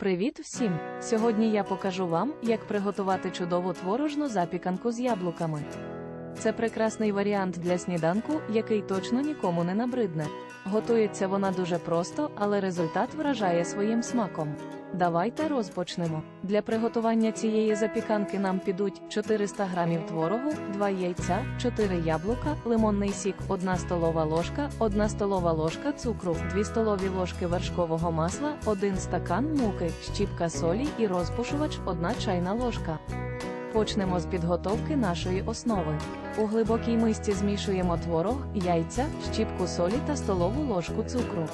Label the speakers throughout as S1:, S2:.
S1: Привіт всім! Сьогодні я покажу вам, як приготувати чудову творожну запіканку з яблуками. Це прекрасний варіант для сніданку, який точно нікому не набридне. Готується вона дуже просто, але результат вражає своїм смаком. Давайте розпочнемо. Для приготування цієї запіканки нам підуть 400 г творогу, 2 яйця, 4 яблука, лимонний сік, 1 столова ложка, 1 столова ложка цукру, 2 столові ложки вершкового масла, 1 стакан муки, щіпка солі і розпушувач 1 чайна ложка. Почнемо з підготовки нашої основи. У глибокій мисці змішуємо творог, яйця, щіпку солі та столову ложку цукру.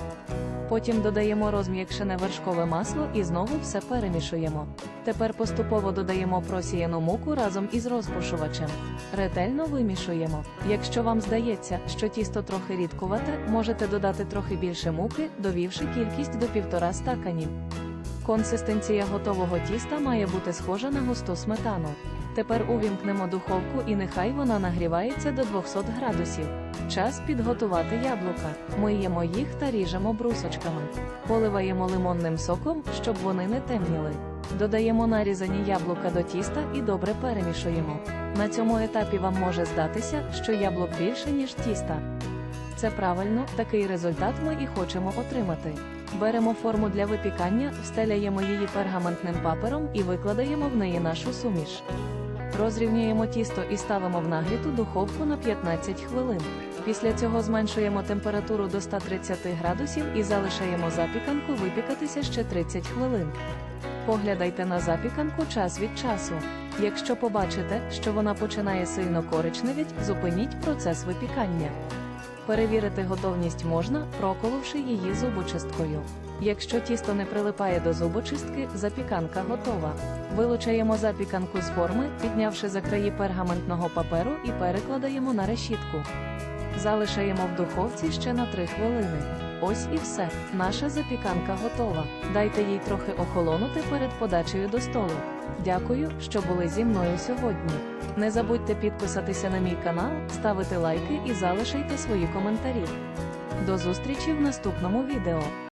S1: Потім додаємо розм'якшене вершкове масло і знову все перемішуємо. Тепер поступово додаємо просіяну муку разом із розпушувачем. Ретельно вимішуємо. Якщо вам здається, що тісто трохи рідкувате, можете додати трохи більше муки, довівши кількість до півтора стаканів. Консистенція готового тіста має бути схожа на густу сметану. Тепер увімкнемо духовку і нехай вона нагрівається до 200 градусів. Час підготувати яблука. Миємо їх та ріжемо брусочками. Поливаємо лимонним соком, щоб вони не темніли. Додаємо нарізані яблука до тіста і добре перемішуємо. На цьому етапі вам може здатися, що яблук більше, ніж тіста. Це правильно, такий результат ми і хочемо отримати. Беремо форму для випікання, встеляємо її пергаментним папером і викладаємо в неї нашу суміш. Розрівнюємо тісто і ставимо в нагріту духовку на 15 хвилин. Після цього зменшуємо температуру до 130 градусів і залишаємо запіканку випікатися ще 30 хвилин. Поглядайте на запіканку час від часу. Якщо побачите, що вона починає сильно коричневіть, зупиніть процес випікання. Перевірити готовність можна, проколовши її зубочисткою. Якщо тісто не прилипає до зубочистки, запіканка готова. Вилучаємо запіканку з форми, піднявши за краї пергаментного паперу і перекладаємо на решітку. Залишаємо в духовці ще на 3 хвилини. Ось і все. Наша запіканка готова. Дайте їй трохи охолонути перед подачею до столу. Дякую, що були зі мною сьогодні. Не забудьте підписатися на мій канал, ставити лайки і залишайте свої коментарі. До зустрічі в наступному відео.